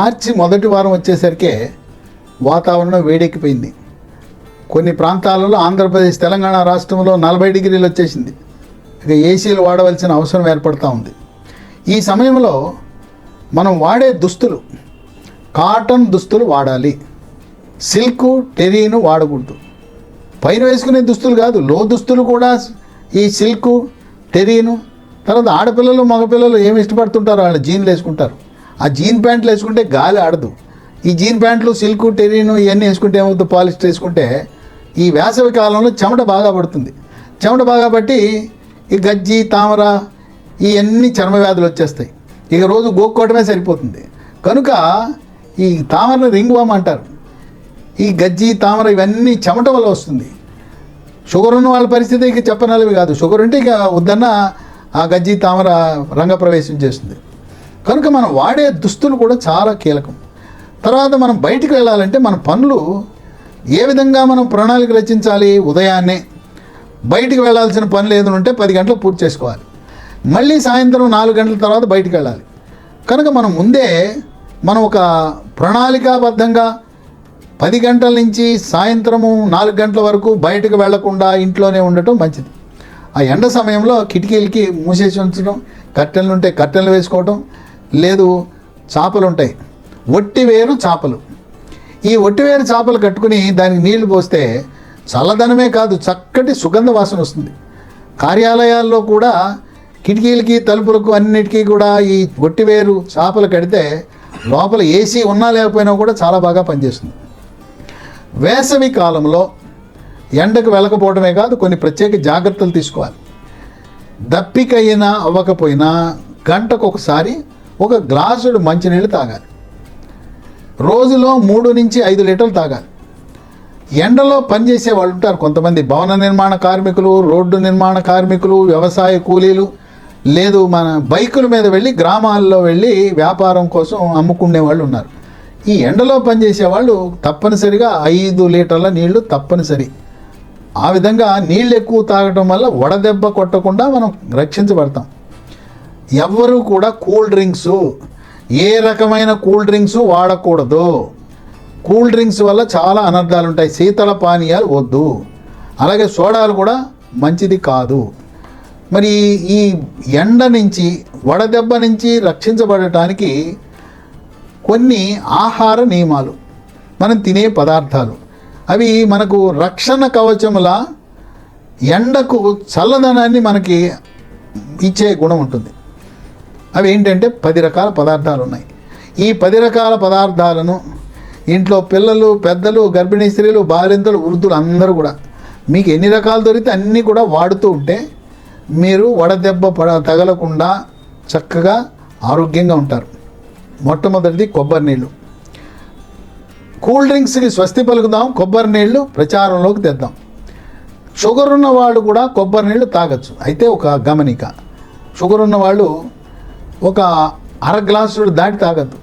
మార్చి మొదటి వారం వచ్చేసరికి వాతావరణం వేడెక్కిపోయింది. కొన్ని ప్రాంతాలలో ఆంధ్రప్రదేశ్ తెలంగాణ రాష్ట్రంలో నలభై డిగ్రీలు వచ్చేసింది. ఇక ఏసీలు వాడవలసిన అవసరం ఏర్పడుతూ ఉంది. ఈ సమయంలో మనం వాడే దుస్తులు కాటన్ దుస్తులు వాడాలి. సిల్క్ టెరీను వాడకూడదు. పైన వేసుకునే దుస్తులు కాదు లో దుస్తులు కూడా ఈ సిల్క్ టెరీను తర్వాత ఆడపిల్లలు మగపిల్లలు ఏమి ఇష్టపడుతుంటారో వాళ్ళు జీన్లు వేసుకుంటారు. ఆ జీన్ ప్యాంట్లు వేసుకుంటే గాలి ఆడదు. ఈ జీన్ ప్యాంట్లు సిల్క్ టెరీను ఇవన్నీ వేసుకుంటే ఏమవుతుంది? పాలిస్టర్ వేసుకుంటే ఈ వేసవి కాలంలో చెమట బాగా పడుతుంది. చెమట బాగా పట్టి ఈ గజ్జి తామర ఇవన్నీ చర్మ వ్యాధులు వచ్చేస్తాయి. ఇక రోజు గోక్కోవటమే సరిపోతుంది. కనుక ఈ తామర రింగ్ వామ్ అంటారు. ఈ గజ్జి తామర ఇవన్నీ చెమట వల్ల వస్తుంది. షుగర్ ఉన్న వాళ్ళ పరిస్థితి ఇక చెప్పనలవి కాదు. షుగర్ ఉంటే ఇక వద్దన్న ఆ గజ్జి తామర రంగప్రవేశం చేస్తుంది. కనుక మనం వాడే దుస్తులు కూడా చాలా కీలకం. తర్వాత మనం బయటికి వెళ్ళాలంటే మన పనులు ఏ విధంగా మనం ప్రణాళిక రచించాలి? ఉదయాన్నే బయటికి వెళ్ళాల్సిన పనులు ఏదైనా ఉంటే పది గంటలకు పూర్తి చేసుకోవాలి. మళ్ళీ సాయంత్రం నాలుగు గంటల తర్వాత బయటికి వెళ్ళాలి. కనుక మనం ముందే మనం ఒక ప్రణాళికాబద్ధంగా పది గంటల నుంచి సాయంత్రము నాలుగు గంటల వరకు బయటకు వెళ్ళకుండా ఇంట్లోనే ఉండటం మంచిది. ఆ ఎండ సమయంలో కిటికీలకి మూసేసి ఉంచడం కట్టెలు ఉంటే కట్టెలు వేసుకోవటం లేదు చేపలు ఉంటాయి. ఒట్టివేరు చేపలు. ఈ ఒట్టివేరు చేపలు కట్టుకుని దానికి నీళ్ళు పోస్తే చల్లదనమే కాదు చక్కటి సుగంధ వాసన వస్తుంది. కార్యాలయాల్లో కూడా కిటికీలకి తలుపులకు అన్నిటికీ కూడా ఈ ఒట్టివేరు చేపలు కడితే లోపల ఏసీ ఉన్నా లేకపోయినా కూడా చాలా బాగా పనిచేస్తుంది. వేసవి కాలంలో ఎండకు వెళ్ళకపోవడమే కాదు కొన్ని ప్రత్యేక జాగ్రత్తలు తీసుకోవాలి. దప్పికైనా అవ్వకపోయినా గంటకు ఒకసారి ఒక గ్లాసుడు మంచినీళ్ళు తాగాలి. రోజులో మూడు నుంచి ఐదు లీటర్లు తాగాలి. ఎండలో పనిచేసే వాళ్ళు ఉంటారు కొంతమంది. భవన నిర్మాణ కార్మికులు రోడ్డు నిర్మాణ కార్మికులు వ్యవసాయ కూలీలు లేదు మన బైకుల మీద వెళ్ళి గ్రామాల్లో వెళ్ళి వ్యాపారం కోసం అమ్ముకునే వాళ్ళు ఉన్నారు. ఈ ఎండలో పనిచేసే వాళ్ళు తప్పనిసరిగా ఐదు లీటర్ల నీళ్ళు తప్పనిసరి. ఆ విధంగా నీళ్ళు ఎక్కువ తాగటం వల్ల వడదెబ్బ కొట్టకుండా మనం రక్షించబడతాం. ఎవ్వరూ కూడా కూల్ డ్రింక్స్ ఏ రకమైన కూల్ డ్రింక్స్ వాడకూడదు. కూల్ డ్రింక్స్ వల్ల చాలా అనర్థాలు ఉంటాయి. శీతల పానీయాలు వద్దు. అలాగే సోడాలు కూడా మంచిది కాదు. మరి ఈ ఎండ నుంచి వడదెబ్బ నుంచి రక్షించబడటానికి కొన్ని ఆహార నియమాలు మనం తినే పదార్థాలు. అవి మనకు రక్షణ కవచముల ఎండకు చల్లదనాన్ని మనకి ఇచ్చే గుణం ఉంటుంది. అవి ఏంటంటే పది రకాల పదార్థాలు ఉన్నాయి ఈ పది రకాల పదార్థాలను ఇంట్లో పిల్లలు పెద్దలు గర్భిణీ స్త్రీలు బాలింతలు వృద్ధులు అందరూ కూడా మీకు ఎన్ని రకాలు దొరికితే అన్నీ కూడా వాడుతూ ఉంటే మీరు వడదెబ్బ పడ తగలకుండా చక్కగా ఆరోగ్యంగా ఉంటారు. మొట్టమొదటిది కొబ్బరి నీళ్ళు. కూల్ డ్రింక్స్కి స్వస్తి పలుకుదాం కొబ్బరి నీళ్ళు ప్రచారంలోకి తెద్దాం. షుగర్ ఉన్న వాళ్ళు కూడా కొబ్బరి నీళ్ళు తాగొచ్చు. అయితే ఒక గమనిక. షుగర్ ఉన్న వాళ్ళు ఒక అర గ్లాసులు దాటి తాగద్దు.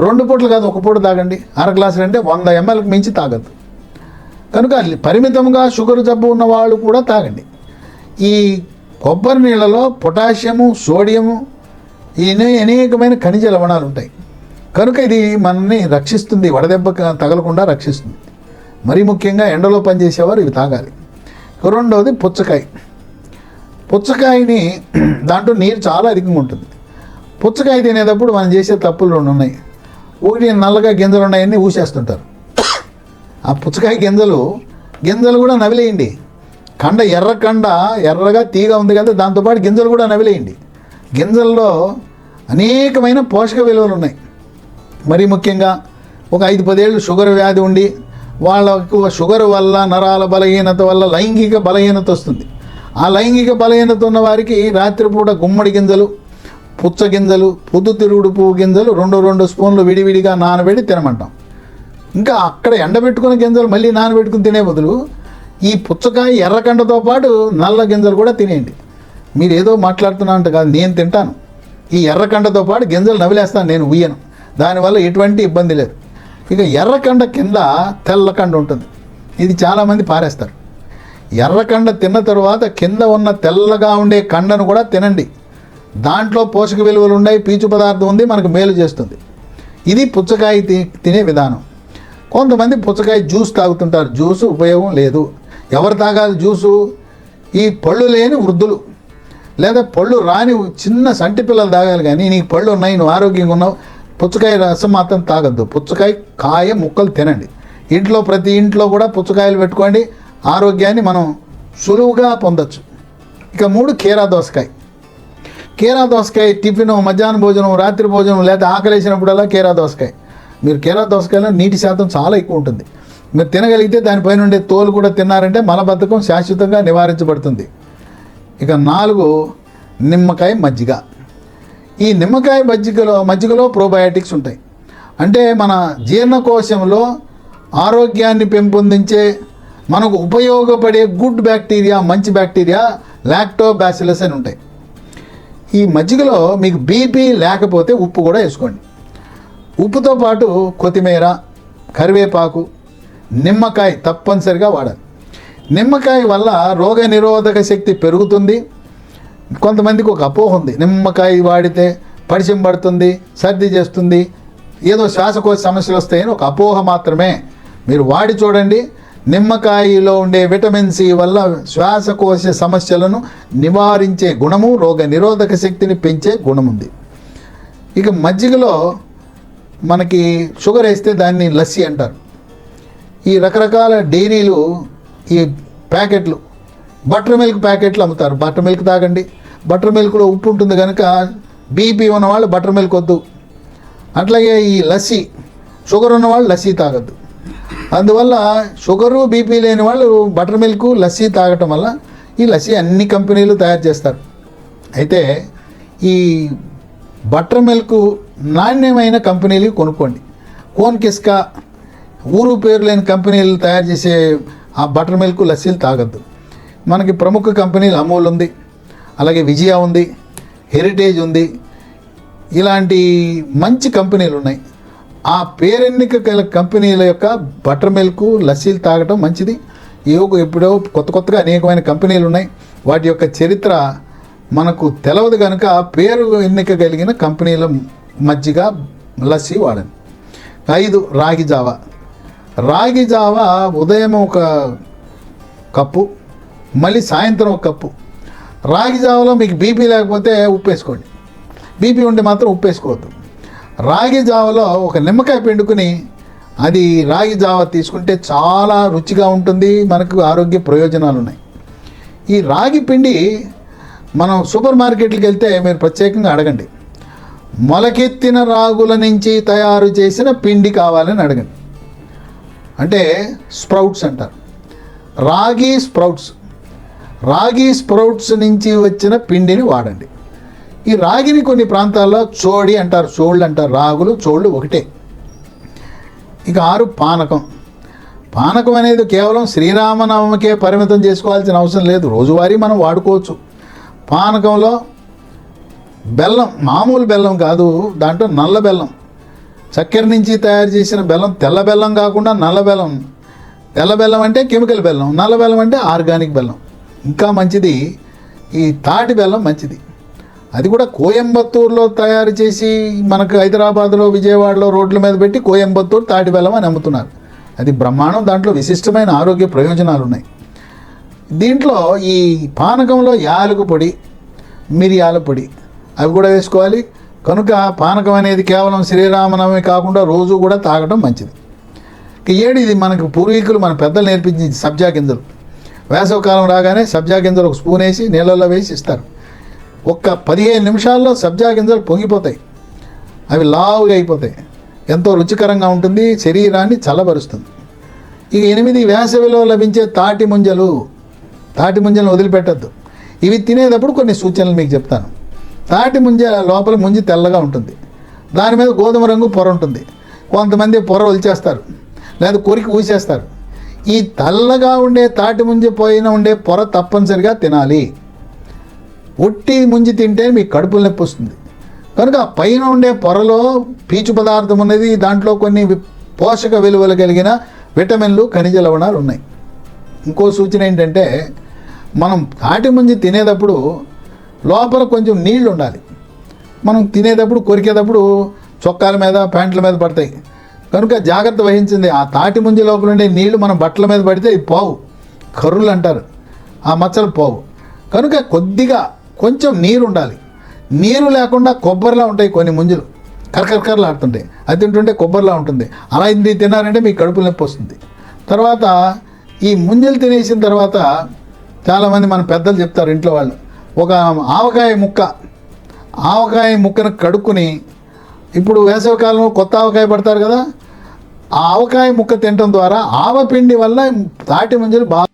రెండు పూటలు కాదు ఒక పూట తాగండి. అర గ్లాసులు అంటే వంద ఎంఎల్కి మించి తాగద్దు. కనుక పరిమితంగా షుగర్ జబ్బు ఉన్న వాళ్ళు కూడా తాగండి. ఈ కొబ్బరి నీళ్ళలో పొటాషియము సోడియము ఈ అనేకమైన ఖనిజ లవణాలు ఉంటాయి. కనుక ఇది మనల్ని రక్షిస్తుంది వడదెబ్బ తగలకుండా రక్షిస్తుంది. మరీ ముఖ్యంగా ఎండలో పనిచేసేవారు ఇవి తాగాలి. రెండవది పుచ్చకాయ. పుచ్చకాయని దాంట్లో నీరు చాలా అధికంగా ఉంటుంది. పుచ్చకాయ తినేటప్పుడు మనం చేసే తప్పులు రెండు ఉన్నాయి. ఒకటి నల్లగా గింజలు ఉన్నాయని ఊసేస్తుంటారు. ఆ పుచ్చకాయ గింజలు గింజలు కూడా నవిలేయండి. కండ ఎర్ర కండ ఎర్రగా తీగ ఉంది కదా దాంతోపాటు గింజలు కూడా నవిలేయండి. గింజల్లో అనేకమైన పోషక విలువలు ఉన్నాయి. మరి ముఖ్యంగా ఒక ఐదు పదేళ్ళు షుగర్ వ్యాధి ఉండి వాళ్ళకు షుగర్ వల్ల నరాల బలహీనత వల్ల లైంగిక బలహీనత వస్తుంది. ఆ లైంగిక బలహీనత ఉన్న వారికి రాత్రిపూట గుమ్మడి గింజలు పుచ్చ గింజలు పొద్దుతిరుగుడు పువ్వు గింజలు రెండు రెండు స్పూన్లు విడివిడిగా నానబెట్టి తినమంటాం. ఇంకా అక్కడ ఎండబెట్టుకున్న గింజలు మళ్ళీ నానబెట్టుకుని తినే బదులు ఈ పుచ్చకాయ ఎర్రకండతో పాటు నల్ల గింజలు కూడా తినేయండి. మీరు ఏదో మాట్లాడుతున్నా అంటే కాదు నేను తింటాను. ఈ ఎర్రకండతో పాటు గింజలు నవిలేస్తాను నేను ఉయ్యను. దానివల్ల ఎటువంటి ఇబ్బంది లేదు. ఇక ఎర్రకండ కింద తెల్లకండ ఉంటుంది. ఇది చాలామంది పారేస్తారు. ఎర్రకండ తిన్న తరువాత కింద ఉన్న తెల్లగా ఉండే కండను కూడా తినండి. దాంట్లో పోషక విలువలు ఉన్నాయి పీచు పదార్థం ఉంది మనకు మేలు చేస్తుంది. ఇది పుచ్చకాయ తి- తినే విధానం. కొంతమంది పుచ్చకాయ జ్యూస్ తాగుతుంటారు. జ్యూస్ ఉపయోగం లేదు. ఎవరు తాగాలి జ్యూసు? ఈ పళ్ళు లేని వృద్ధులు. లేదా పళ్ళు రాని చిన్న సంటి పిల్లలు తాగాలి కానీ నీకు పళ్ళు ఉన్నాయి నువ్వు ఆరోగ్యంగా ఉన్నావు పుచ్చకాయ రసం మాత్రం తాగద్దు. పుచ్చకాయ కాయ ముక్కలు తినండి. ఇంట్లో ప్రతి ఇంట్లో కూడా పుచ్చకాయలు పెట్టుకోండి. ఆరోగ్యాన్ని మనం సులువుగా పొందొచ్చు. ఇక మూడు కీరా దోసకాయ. కేరా దోసకాయ టిఫిన్ మధ్యాహ్న భోజనం రాత్రి భోజనం లేదా ఆకలేసినప్పుడల్లా కీరా దోసకాయ మీరు కేరా దోసకాయలో నీటి శాతం చాలా ఎక్కువ ఉంటుంది. మీరు తినగలిగితే దానిపైన ఉండే తోలు కూడా తిన్నారంటే మలబద్ధకం శాశ్వతంగా నివారించబడుతుంది. ఇక నాలుగు నిమ్మకాయ మజ్జిగ. ఈ నిమ్మకాయ మజ్జిగలో మజ్జిగలో ప్రోబయాటిక్స్ ఉంటాయి. అంటే మన జీర్ణకోశంలో ఆరోగ్యాన్ని పెంపొందించే మనకు ఉపయోగపడే గుడ్ బ్యాక్టీరియా మంచి బ్యాక్టీరియా లాక్టోబాసిలస్ అని ఉంటాయి. ఈ మజ్జిగలో మీకు బీపీ లేకపోతే ఉప్పు కూడా వేసుకోండి. ఉప్పుతో పాటు కొత్తిమీర కరివేపాకు నిమ్మకాయ తప్పనిసరిగా వాడాలి. నిమ్మకాయ వల్ల రోగ నిరోధక శక్తి పెరుగుతుంది. కొంతమందికి ఒక అపోహ ఉంది. నిమ్మకాయ వాడితే పరిచయం పడుతుంది సర్ది చేస్తుంది ఏదో శ్వాసకోశ సమస్యలు వస్తాయని ఒక అపోహ మాత్రమే. మీరు వాడి చూడండి నిమ్మకాయలో ఉండే విటమిన్ సి వల్ల శ్వాసకోశ సమస్యలను నివారించే గుణము రోగ నిరోధక శక్తిని పెంచే గుణం ఉంది ఇక మజ్జిగలో మనకి షుగర్ వేస్తే దాన్ని లస్సీ అంటారు. ఈ రకరకాల డైరీలు ఈ ప్యాకెట్లు బటర్ మిల్క్ ప్యాకెట్లు అమ్ముతారు. బటర్ మిల్క్ తాగండి. బటర్ మిల్క్లో ఉప్పు ఉంటుంది కనుక బీపీ ఉన్నవాళ్ళు బటర్ మిల్క్ వద్దు. అట్లాగే ఈ లస్సీ షుగర్ ఉన్నవాళ్ళు లస్సీ తాగద్దు. అందువల్ల షుగరు బీపీ లేని వాళ్ళు బటర్ మిల్క్ లస్సీ తాగటం వల్ల ఈ లస్సీ అన్ని కంపెనీలు తయారు చేస్తారు. అయితే ఈ బటర్ మిల్క్ నాణ్యమైన కంపెనీలు కొనుక్కోండి. కోన్ కిస్కా ఊరు పేరు లేని కంపెనీలు తయారు చేసే ఆ బటర్ మిల్క్ లస్సీలు తాగద్దు. మనకి ప్రముఖ కంపెనీలు అమూల్ ఉంది అలాగే విజయ ఉంది హెరిటేజ్ ఉంది. ఇలాంటి మంచి కంపెనీలు ఉన్నాయి. ఆ పేరెన్నిక గల కంపెనీల యొక్క బటర్ మిల్క్ లస్సీలు తాగటం మంచిది. ఏవో ఎప్పుడో కొత్త కొత్తగా అనేకమైన కంపెనీలు ఉన్నాయి. వాటి యొక్క చరిత్ర మనకు తెలవదు కనుక పేరు ఎన్నిక కలిగిన కంపెనీల మజ్జిగ లస్సీ వాడండి ఐదు రాగి జావ. రాగి జావ ఉదయం ఒక కప్పు మళ్ళీ సాయంత్రం ఒక కప్పు. రాగి జావలో మీకు బీపీ లేకపోతే ఉప్పు వేసుకోండి. బీపీ ఉంటే మాత్రం ఉప్పు వేసుకోవద్దు. రాగి జావలో ఒక నిమ్మకాయ పిండుకుని అది రాగి జావ తీసుకుంటే చాలా రుచిగా ఉంటుంది మనకు ఆరోగ్య ప్రయోజనాలు ఉన్నాయి ఈ రాగి పిండి మనం సూపర్ మార్కెట్కి వెళ్తే మీరు ప్రత్యేకంగా అడగండి. మొలకెత్తిన రాగుల నుంచి తయారు చేసిన పిండి కావాలని అడగండి. అంటే స్ప్రౌట్స్ అంటారు. రాగి స్ప్రౌట్స్ రాగి స్ప్రౌట్స్ నుంచి వచ్చిన పిండిని వాడండి. ఈ రాగిని కొన్ని ప్రాంతాల్లో చోడి అంటారు చోళ్ళు అంటారు రాగులు చోళ్ళు ఒకటే. ఇక ఆరు పానకం. పానకం అనేది కేవలం శ్రీరామనవమికే పరిమితం చేసుకోవాల్సిన అవసరం లేదు. రోజువారీ మనం వాడుకోవచ్చు. పానకంలో బెల్లం మామూలు బెల్లం కాదు దాంట్లో నల్ల బెల్లం. చక్కెర నుంచి తయారు చేసిన బెల్లం తెల్ల బెల్లం కాకుండా నల్ల బెల్లం. తెల్ల బెల్లం అంటే కెమికల్ బెల్లం నల్ల బెల్లం అంటే ఆర్గానిక్ బెల్లం. ఇంకా మంచిది ఈ తాటి బెల్లం మంచిది. అది కూడా కోయంబత్తూరులో తయారు చేసి మనకు హైదరాబాద్లో విజయవాడలో రోడ్ల మీద పెట్టి కోయంబత్తూరు తాటి బెల్లం అని అమ్ముతున్నారు. అది బ్రహ్మాండం దాంట్లో విశిష్టమైన ఆరోగ్య ప్రయోజనాలు ఉన్నాయి. దీంట్లో ఈ పానకంలో యాలకు పొడి మిరియాల పొడి అవి కూడా వేసుకోవాలి. కనుక పానకం అనేది కేవలం శ్రీరామనవమి కాకుండా రోజు కూడా తాగడం మంచిది. ఏడు ఇది మనకు పూర్వీకులు మన పెద్దలు నేర్పించింది సబ్జా గింజలు. వేసవకాలం రాగానే సబ్జా గింజలు ఒక స్పూన్ వేసి నీళ్ళల్లో వేసి ఇస్తారు. ఒక్క పదిహేను నిమిషాల్లో సబ్జా గింజలు పొంగిపోతాయి. అవి లావుగా అయిపోతాయి. ఎంతో రుచికరంగా ఉంటుంది శరీరాన్ని చల్లబరుస్తుంది. ఈ ఎనిమిది వేసవిలో లభించే తాటి ముంజలు తాటి ముంజలను వదిలిపెట్టద్దు. ఇవి తినేటప్పుడు కొన్ని సూచనలు మీకు చెప్తాను. తాటి ముంజ లోపల ముంజి తెల్లగా ఉంటుంది. దాని మీద గోధుమ రంగు పొర ఉంటుంది. కొంతమంది పొర వదిలిచేస్తారు లేదా కొరికి ఊసేస్తారు. ఈ తెల్లగా ఉండే తాటి ముంజ పోయిన ఉండే పొర తప్పనిసరిగా తినాలి. ఒట్టి ముంజి తింటే మీకు కడుపులు నొప్పి వస్తుంది. కనుక ఆ పైన ఉండే పొరలో పీచు పదార్థం ఉన్నది దాంట్లో కొన్ని పోషక విలువలు కలిగిన విటమిన్లు ఖనిజ లవణాలు ఉన్నాయి. ఇంకో సూచన ఏంటంటే మనం తాటి ముంజి తినేటప్పుడు లోపల కొంచెం నీళ్ళు ఉండాలి. మనం తినేటప్పుడు కొరికేటప్పుడు చొక్కాల మీద ప్యాంట్ల మీద పడతాయి. కనుక జాగ్రత్త వహించింది ఆ తాటి ముంజి లోపల ఉండే నీళ్ళు మనం బట్టల మీద పడితే ఇవి పోవు. కర్రులు అంటారు. ఆ మచ్చలు పోవు. కనుక కొద్దిగా కొంచెం నీరు ఉండాలి నీరు లేకుండా కొబ్బరిలా ఉంటాయి కొన్ని ముంజలు. కరకరకరలు ఆడుతుంటాయి. అది తింటుంటే కొబ్బరిలా ఉంటుంది. అలా ఇది తిన్నారంటే మీకు కడుపు నొప్పి వస్తుంది. తర్వాత ఈ ముంజలు తినేసిన తర్వాత చాలామంది మన పెద్దలు చెప్తారు ఇంట్లో వాళ్ళు. ఒక ఆవకాయ ముక్క. ఆవకాయ ముక్కను కడుక్కుని ఇప్పుడు వేసవికాలంలో కొత్త ఆవకాయ పడతారు కదా. ఆ ఆవకాయ ముక్క తినడం ద్వారా ఆవపిండి వల్ల తాటి ముంజలు బాగా